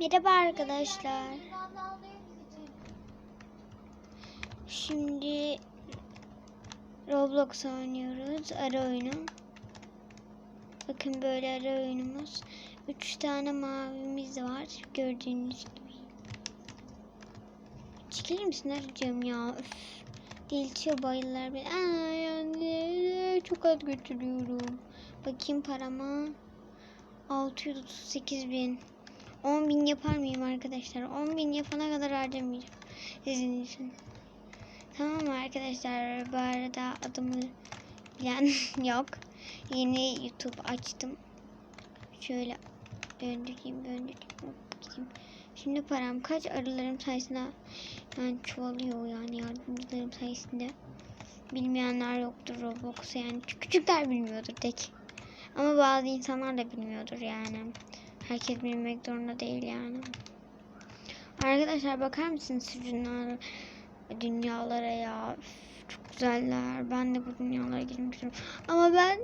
Merhaba arkadaşlar. Şimdi Roblox oynuyoruz. Ara oyunu. Bakın böyle ara oyunumuz. Üç tane mavimiz var. Gördüğünüz gibi. Çekilir misin arayacağım ya? Üf. Deltiyor bayılar beni. Aa, yani çok az götürüyorum. Bakayım parama. 638 bin. 10 bin yapar mıyım arkadaşlar? 10 bin yapana kadar harcamayacağım. Sizin için. Tamam mı arkadaşlar? Bu arada adımı bilen yok. Yeni YouTube açtım. Şöyle döndüreyim, döndüreyim. gideyim. Şimdi param kaç arılarım sayesinde yani çoğalıyor yani yardımcılarım sayesinde. Bilmeyenler yoktur Roblox'u yani küçükler bilmiyordur tek. Ama bazı insanlar da bilmiyordur yani. Herkes bilmek zorunda değil yani. Arkadaşlar bakar mısınız şu dünyalara, ya? Üf, çok güzeller. Ben de bu dünyalara girmek istiyorum. Ama ben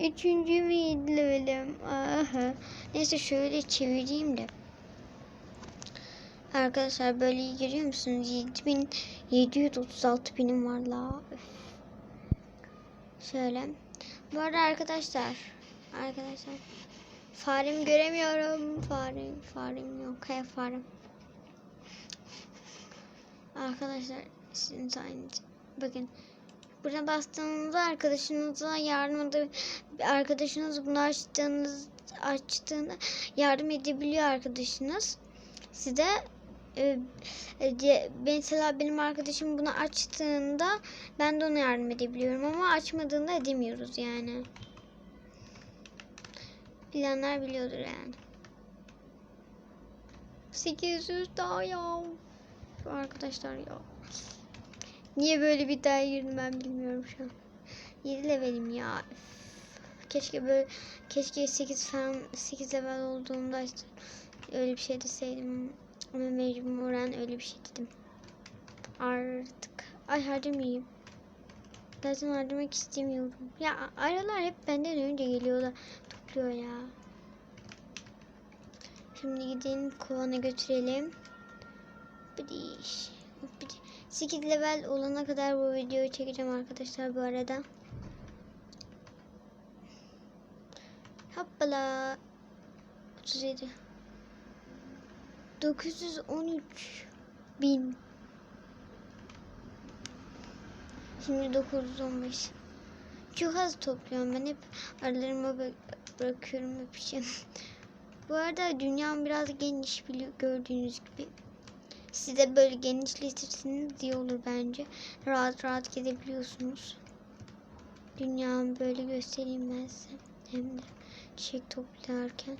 üçüncü mü yedi levelim? Aha. Neyse şöyle çevireyim de. Arkadaşlar böyle iyi görüyor musunuz? 7736 binim var la. Üf. Şöyle. Bu arada arkadaşlar. Arkadaşlar. Faremi göremiyorum. Farem, farem yok. He farem. Arkadaşlar sizin sayenizde. Bakın. Buraya bastığınızda arkadaşınıza yardım arkadaşınız bunu açtığınız açtığında yardım edebiliyor arkadaşınız. Size e, e, mesela benim arkadaşım bunu açtığında ben de ona yardım edebiliyorum ama açmadığında edemiyoruz yani. Bilenler biliyordur yani. 800 daha ya. Arkadaşlar ya. Niye böyle bir daha girdim ben bilmiyorum şu an. 7 levelim ya. Keşke böyle keşke 8 falan 8 level olduğumda işte öyle bir şey deseydim. Ama mecburen öyle bir şey dedim. Artık. Ay harcamayayım. Zaten harcamak istemiyorum. Ya aralar hep benden önce geliyor da topluyor ya. Şimdi gidelim kovana götürelim. Bidiş. Bidiş. 8 level olana kadar bu videoyu çekeceğim arkadaşlar bu arada. Hoppala. 37. 913 bin. Şimdi 915. Çok az topluyorum ben hep aralarıma bırakıyorum şey. Bu arada dünyam biraz geniş gördüğünüz gibi. Siz de böyle genişletirseniz iyi olur bence. Rahat rahat gezebiliyorsunuz. Dünyamı böyle göstereyim ben size. Hem de çiçek toplarken.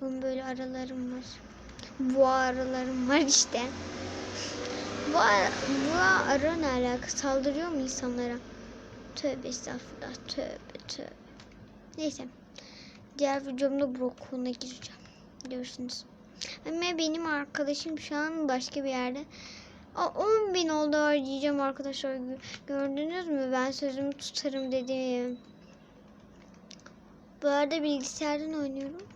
Bunun böyle aralarım var. Bu aralarım var işte. Bu, bu ara ne alaka? Saldırıyor mu insanlara? Tövbe estağfurullah. Tövbe tövbe. Neyse. Diğer videomda Brokon'a gireceğim. Görürsünüz. Ama benim arkadaşım şu an başka bir yerde. Aa, 10 bin oldu harcayacağım arkadaşlar. Gö- Gördünüz mü? Ben sözümü tutarım dedim. Bu arada bilgisayardan oynuyorum.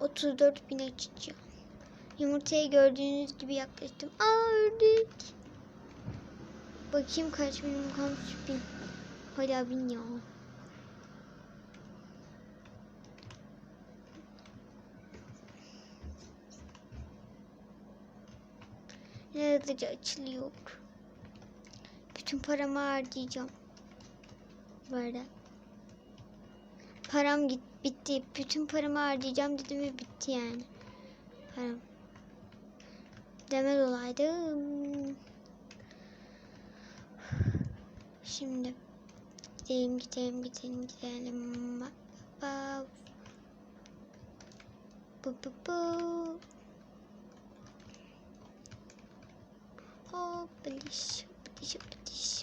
34 bin açacağım. Yumurtayı gördüğünüz gibi yaklaştım. Aa ördük. Bakayım kaç binim kalmış bin. Hala bin ya. Ne hızlıca açılıyor. Bütün paramı harcayacağım. Bu. Param git bitti. Bütün paramı harcayacağım dedim ve bitti yani. Param. Demez olaydım. Şimdi gidelim gidelim gidelim gidelim. Bu bu bu. Hop biliş biliş biliş.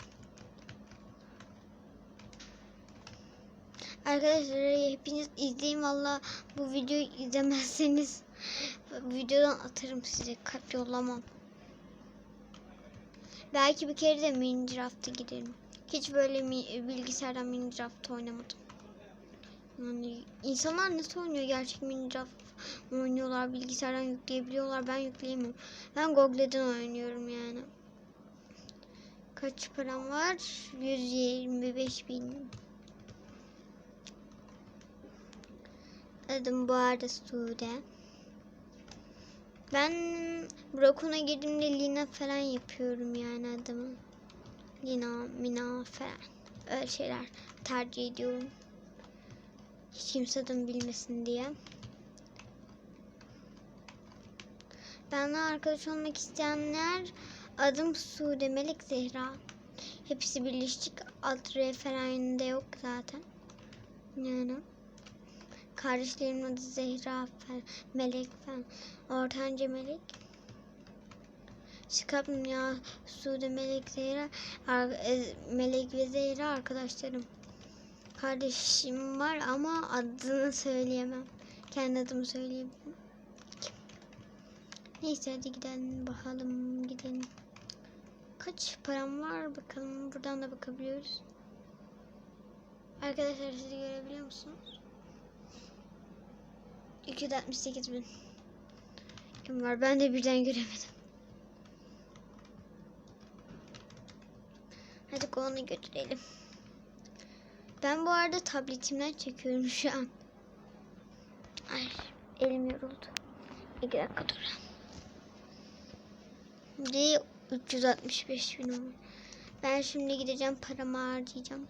Arkadaşlar hepiniz izleyin valla bu videoyu izlemezseniz videodan atarım size kalp yollamam. Belki bir kere de Minecraft'a giderim. Hiç böyle mi, bilgisayardan Minecraft oynamadım. Yani insanlar nasıl oynuyor gerçek Minecraft oynuyorlar bilgisayardan yükleyebiliyorlar ben yükleyemiyorum. Ben Google'den oynuyorum yani. Kaç param var? 125 bin. Adım bu arada Sude. Ben Brokon'a girdiğimde Lina falan yapıyorum yani adımı. Lina, Mina falan. Öyle şeyler tercih ediyorum. Hiç kimse adımı bilmesin diye. Benimle arkadaş olmak isteyenler adım Sude Melek Zehra. Hepsi birleşik. Alt R yok zaten. Yani. Kardeşlerimin adı Zehra falan, Melek falan. Ortanca Melek. Çıkapım ya Sude Melek Zehra e, Melek ve Zehra arkadaşlarım. Kardeşim var ama adını söyleyemem. Kendi adımı söyleyebilirim. Neyse hadi gidelim bakalım gidelim. Kaç param var bakalım buradan da bakabiliyoruz. Arkadaşlar siz görebiliyor musunuz? 268 bin. Kim var? Ben de birden göremedim. Hadi onu götürelim. Ben bu arada tabletimden çekiyorum şu an. Ay elim yoruldu. İki dakika dur. Şimdi 365 bin olmuş. Ben şimdi gideceğim paramı harcayacağım.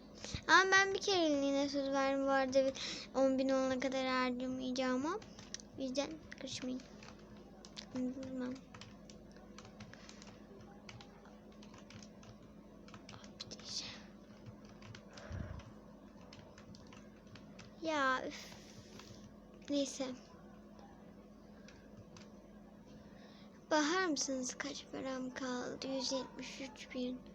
Ama ben bir kereliğine söz verdim vardı 10 bin olana kadar harcamayacağım ama. O yüzden karışmayın. Anladın Ya üf. Neyse. Bahar mısınız kaç param kaldı? 173 bin.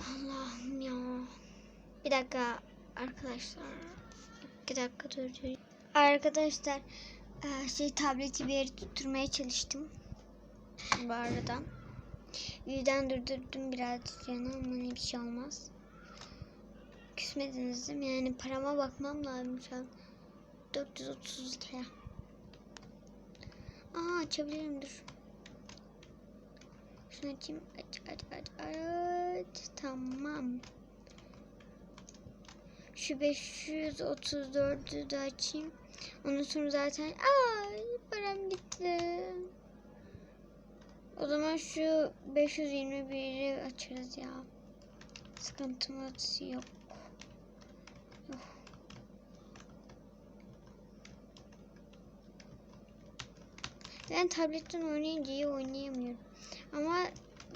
Allah'ım ya. Bir dakika arkadaşlar. Bir dakika dur. Arkadaşlar e, şey tableti bir yere tutturmaya çalıştım. Bu arada. Yüzden durdurdum biraz canı ama ne bir şey olmaz. Küsmediniz değil mi? Yani parama bakmam lazım şu an. 430 lira. Aa açabilirim dur. Şunu açayım. Aç aç aç aç. Tamam. Şu 534'ü de açayım. Ondan sonra zaten ay param gitti. O zaman şu 521'i açarız ya. Sıkıntımız yok. Ben tabletten oynayınca iyi oynayamıyorum. Ama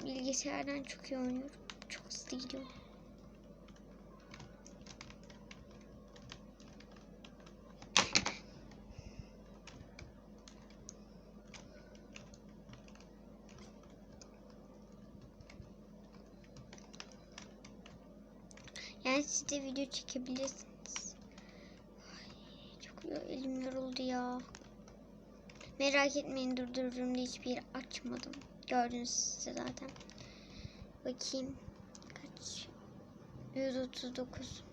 bilgisayardan çok iyi oynuyorum. Çok hızlı gidiyor. Yani siz de video çekebilirsiniz. Ay, çok elim yoruldu ya. Merak etmeyin durdururum da hiçbir yer açmadım. Gördünüz size zaten. Bakayım. Kaç? 139.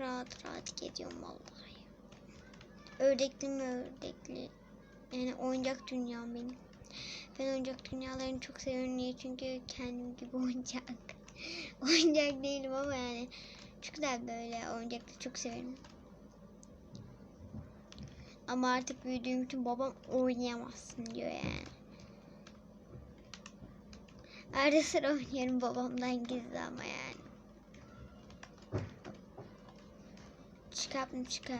Rahat rahat gidiyorum vallahi. Ördekli mi ördekli? Yani oyuncak dünyam benim. Ben oyuncak dünyalarını çok seviyorum. Niye? Çünkü kendim gibi oyuncak. Oyuncak değilim ama yani çok güzel böyle oyuncakları çok severim. Ama artık büyüdüğüm için babam oynayamazsın diyor yani. Arada sıra oynuyorum babamdan gizli ama yani. Çıkart mı çıkar?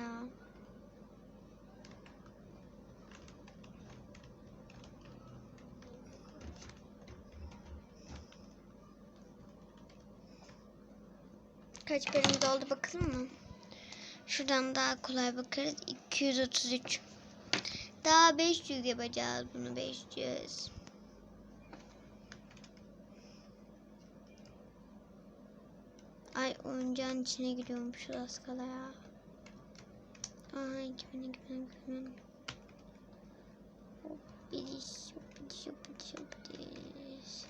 Kaç paramız oldu bakalım mı? Şuradan daha kolay bakarız. 233. Daha 500 yapacağız bunu 500. Ay oyuncağın içine giriyormuş az kala ya. Ay 2000 2000 2000. şapıdiş şapıdiş şapıdiş şapıdiş.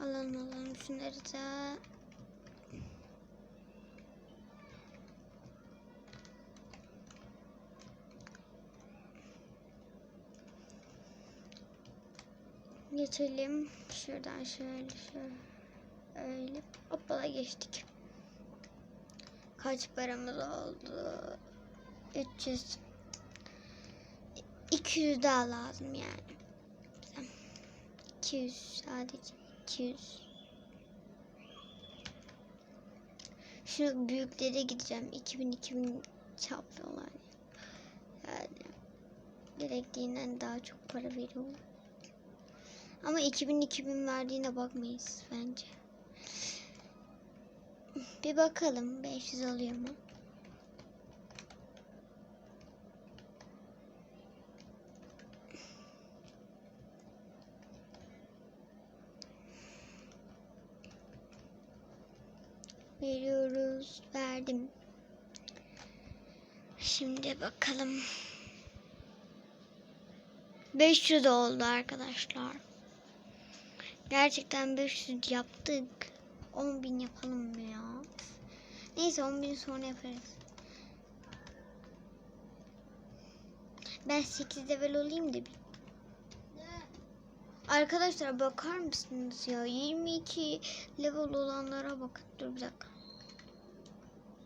Alalım alalım şunları da. Geçelim. Şuradan şöyle şöyle. Öyle. Hoppala geçtik. Kaç paramız oldu? 300. 200 daha lazım yani. Bize. 200 sadece. 200. Şu büyüklere gideceğim. 2000 2000 çarpıyorlar. Yani gerektiğinden daha çok para veriyorlar. Ama 2000 2000 verdiğine bakmayız bence. Bir bakalım 500 alıyor mu? Veriyoruz. Verdim. Şimdi bakalım. 500 oldu arkadaşlar. Gerçekten 500 yaptık. 10.000 yapalım mı ya? Neyse 10.000 sonra yaparız. Ben 8 level olayım da bir. Arkadaşlar bakar mısınız ya? 22 level olanlara bakın. Dur bir dakika.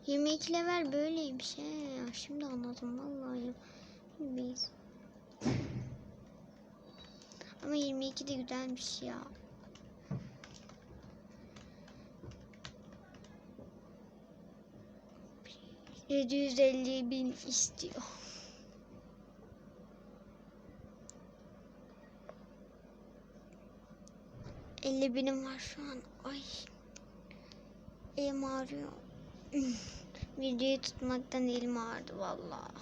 22 level böyleymiş he. Ya Şimdi anladım vallahi. Biz. Ama 22 de güzelmiş ya. Yedi yüz elli bin istiyor. Elli binim var şu an. Ay. Elim ağrıyor. Videoyu tutmaktan elim ağrıdı vallahi.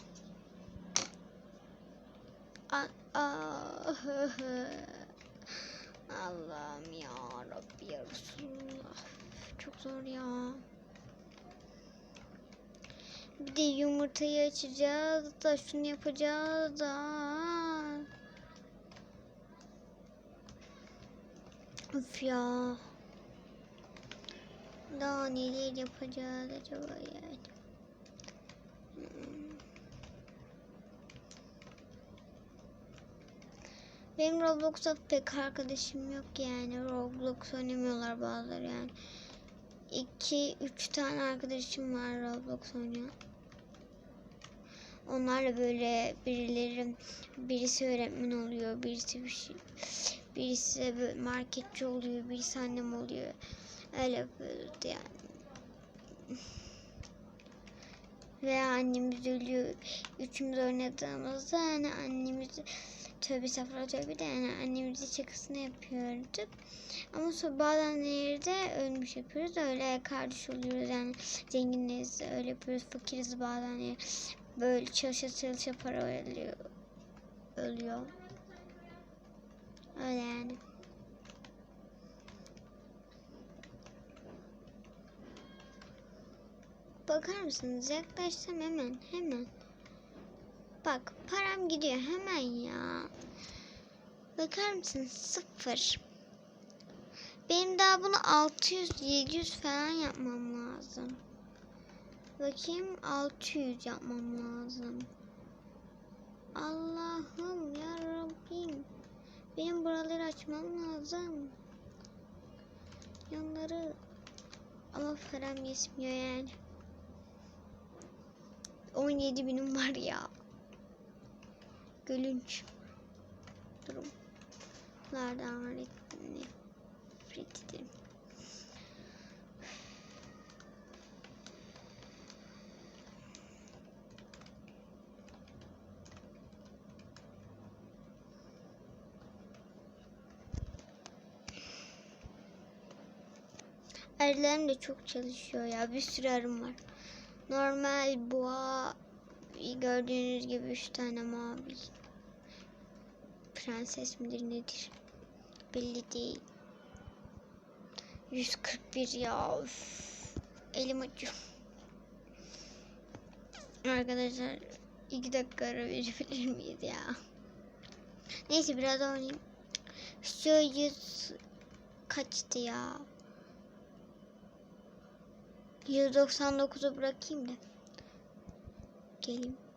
A- Ah. Allah'ım ya Rabbi ya Resulullah. Çok zor ya. Bir de yumurtayı açacağız da şunu yapacağız da. Of ya. Daha neler yapacağız acaba yani. Hmm. Benim Roblox'ta pek arkadaşım yok yani. Roblox oynamıyorlar bazıları yani. 2 3 tane arkadaşım var Roblox oynayan. Onlarla böyle birileri birisi öğretmen oluyor, birisi bir şey birisi böyle marketçi oluyor, birisi annem oluyor. Öyle yapıyoruz yani. Ve annemiz ölüyor. Üçümüz oynadığımızda yani annemiz tövbe estağfurullah tövbe de yani annemizi şakasını yapıyorduk. Ama sonra bazenleri de ölmüş yapıyoruz. Öyle kardeş oluyoruz yani zenginiz öyle yapıyoruz. Fakiriz bazen böyle çalışa çalışa para ölüyor. Ölüyor. Öyle yani. Bakar mısınız? Yaklaşsam hemen hemen. Bak param gidiyor hemen ya. Bakar mısınız? Sıfır. Benim daha bunu 600-700 falan yapmam lazım. Bakayım 600 yapmam lazım. Allah'ım ya Rabbim. Benim buraları açmam lazım. Yanları ama param yetmiyor yani. 17 binim var ya. Gülünç. Durum. Lardan nefret ederim. Arılarım da çok çalışıyor ya. Bir sürü arım var. Normal boğa gördüğünüz gibi üç tane mavi. Prenses midir nedir? Belli değil. 141 ya. Üf. Elim acıyor. Arkadaşlar iki dakika ara verebilir miyiz ya? Neyse biraz oynayayım. Şu yüz kaçtı ya? 199'u bırakayım da. Geleyim.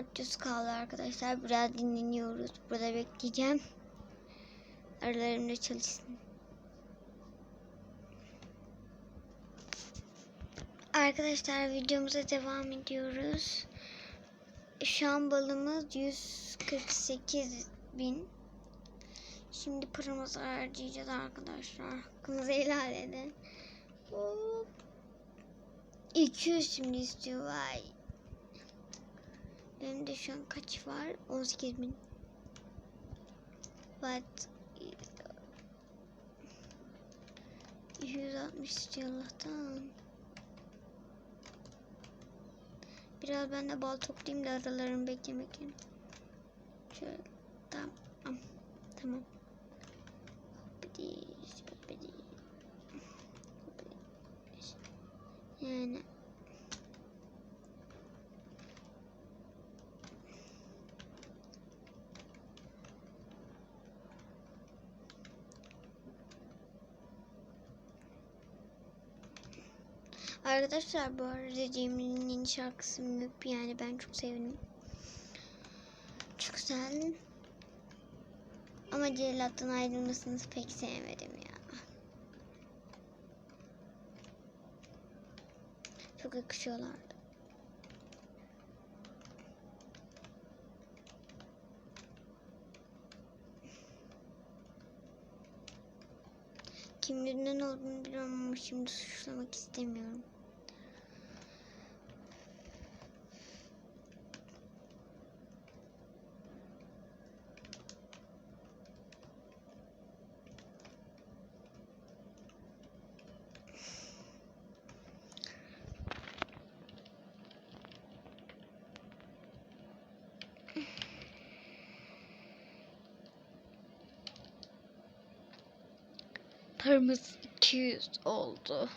...400 kaldı arkadaşlar. Biraz dinleniyoruz. Burada bekleyeceğim. Aralarımda çalışsın. Arkadaşlar videomuza devam ediyoruz. Şu an balımız 148 bin. Şimdi paramızı harcayacağız arkadaşlar. Hakkınızı helal edin. Hop. 200 şimdi istiyor vay. Benim de şu an kaç var? 18 bin. But 160 istiyor Allah'tan. Biraz ben de bal toplayayım da aralarını beklemek yerine. Şöyle tamam. Tamam. Hopidi. Hopidi. Yani Arkadaşlar bu arada Cemre'nin yeni şarkısı Müp yani ben çok sevdim. Çok güzel. Ama Cellat'tan ayrılmasını pek sevmedim ya. Çok yakışıyorlardı. Kim olduğunu biliyorum ama şimdi suçlamak istemiyorum. Paramız 200 oldu.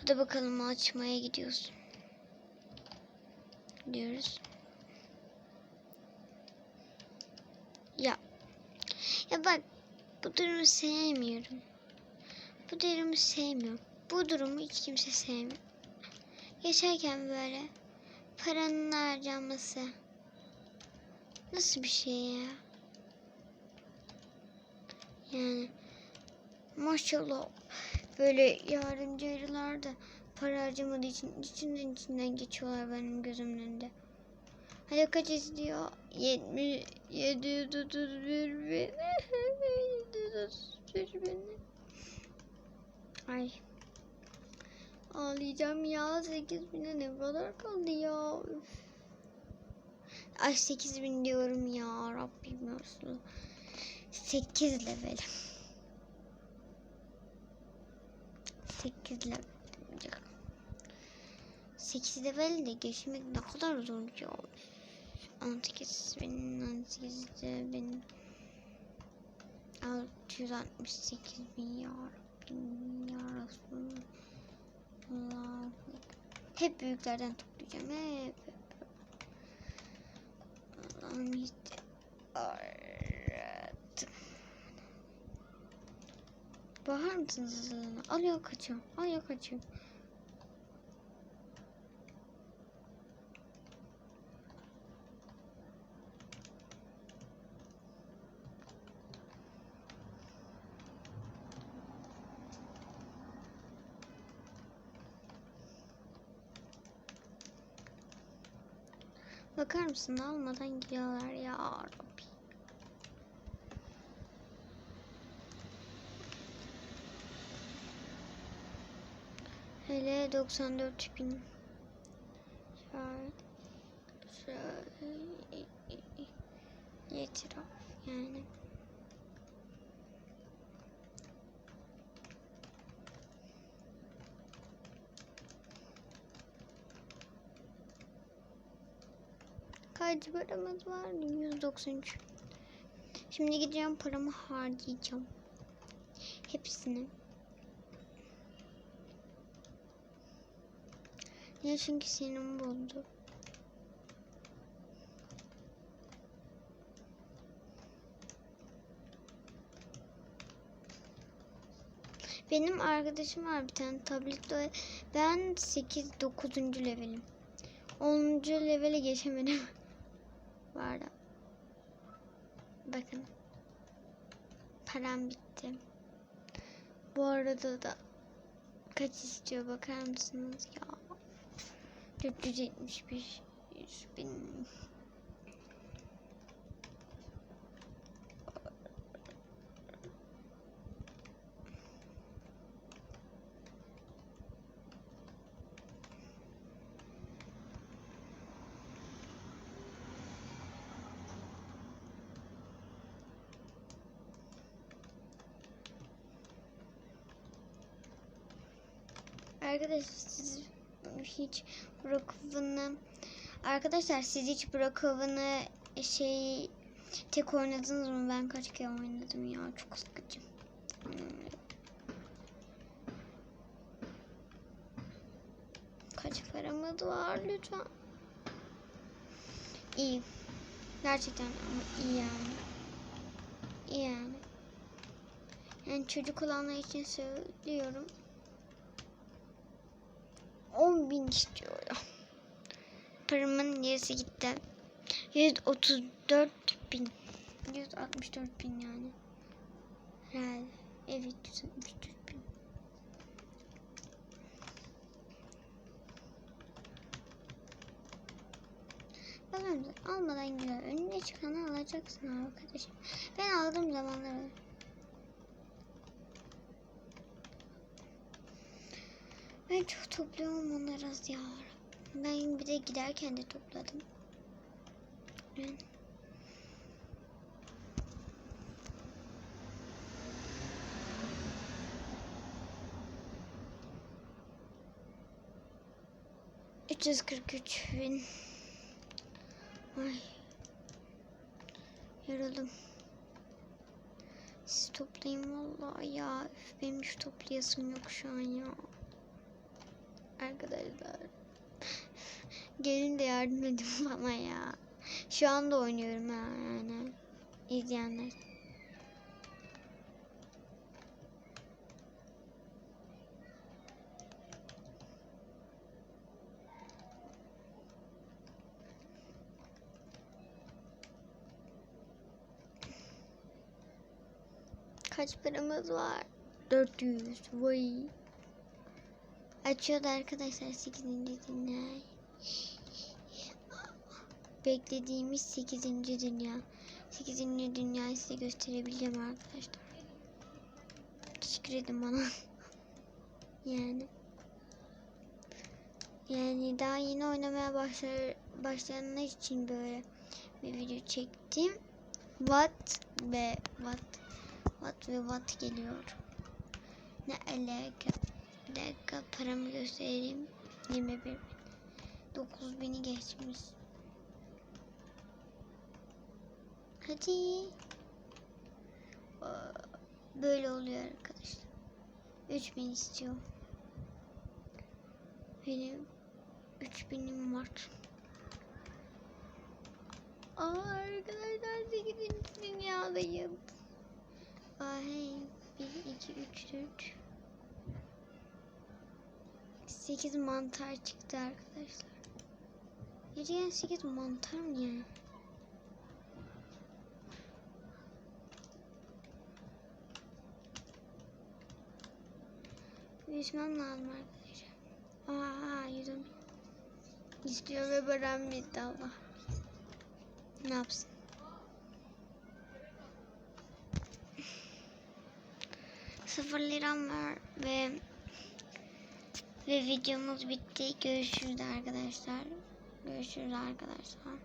Hadi bakalım açmaya gidiyoruz. Gidiyoruz. Ya. Ya bak bu durumu sevmiyorum. Bu durumu sevmiyorum. Bu durumu hiç kimse sevmiyor. Geçerken böyle paranın harcanması. Nasıl bir şey ya? Yani maşallah böyle yardımcı arılar da para harcamadığı için içinden içinden geçiyorlar benim gözümün önünde. Hadi kaç istiyor? 70 731 bin 731 bin Ay Ağlayacağım ya 8 bine ne kadar kaldı ya Üf. Ay 8 bin diyorum ya Rabbim Resulallah. 8 level. 8 level. 8 level de geçmek ne kadar zor ya. 18 bin, 18 bin. 668 bin ya Rabbim ya Resulallah. Allah. Hep büyüklerden toplayacağım. Hep. hep. Allah'ım işte. Evet. Bakar mısınız hızlılığına? Alıyor kaçıyor. Alıyor kaçıyor. Bakar mısın almadan gidiyorlar ya Rabbi. Hele 94 bin. Şöyle. Şöyle. yani. Kaç paramız var? 193. Şimdi gideceğim paramı harcayacağım. Hepsini. Niye? Çünkü senin buldu. Benim arkadaşım var bir tane tablette. Ben 8 9. levelim. 10. levele geçemedim. var da. Bakın. Param bitti. Bu arada da kaç istiyor bakar mısınız ya? 471 100 bin. Arkadaşlar siz hiç Brookhaven'ı Arkadaşlar siz hiç Brookhaven'ı şey tek oynadınız mı? Ben kaç kere oynadım ya. Çok sıkıcı. Kaç paramız var lütfen. İyi. Gerçekten ama iyi yani. İyi yani. Yani çocuk olanlar için söylüyorum. 10 bin istiyor ya. Paramın yarısı gitti. 134 bin. 164 bin yani. Herhalde. Evet 164 bin. Bakın almadan gidiyor. Önüne çıkanı alacaksın arkadaşım. Ben aldığım zamanlar Ben çok topluyorum onları az ya. Ben bir de giderken de topladım. Ben... Üç yüz kırk üç bin. Ay. Yoruldum. Siz toplayın vallahi ya. Üf, benim hiç toplayasım yok şu an ya arkadaşlar. Gelin de yardım edin bana ya. Şu anda oynuyorum ha yani. İzleyenler. Kaç paramız var? 400. Vay. Açıyordu arkadaşlar 8. dünya. Beklediğimiz 8. dünya. 8. dünyayı size gösterebileceğim arkadaşlar. Teşekkür edin bana. yani. Yani daha yeni oynamaya başlar, başlayanlar için böyle bir video çektim. Watt ve Watt Watt ve Watt geliyor. Ne alaka? Bir dakika paramı göstereyim. 21 bin. 9 bini geçmiş. Hadi. Böyle oluyor arkadaşlar. 3000 istiyor. Benim 3000'im var. Aa, arkadaşlar 8. dünyadayım. Aa, hey. 1, 2, 3, 4. 8 mantar çıktı arkadaşlar. Geriye 8 mantar mı ya? Yüzmem lazım arkadaşlar. Aa yüzüm. İstiyor ve bitti Allah. Ne yapsın? Sıfır liram var ve ve videomuz bitti. Görüşürüz arkadaşlar. Görüşürüz arkadaşlar.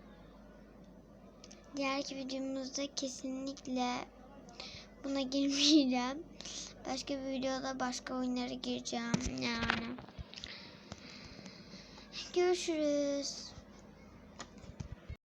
Diğerki videomuzda kesinlikle buna girmeyeceğim. Başka bir videoda başka oyunlara gireceğim yani. Görüşürüz.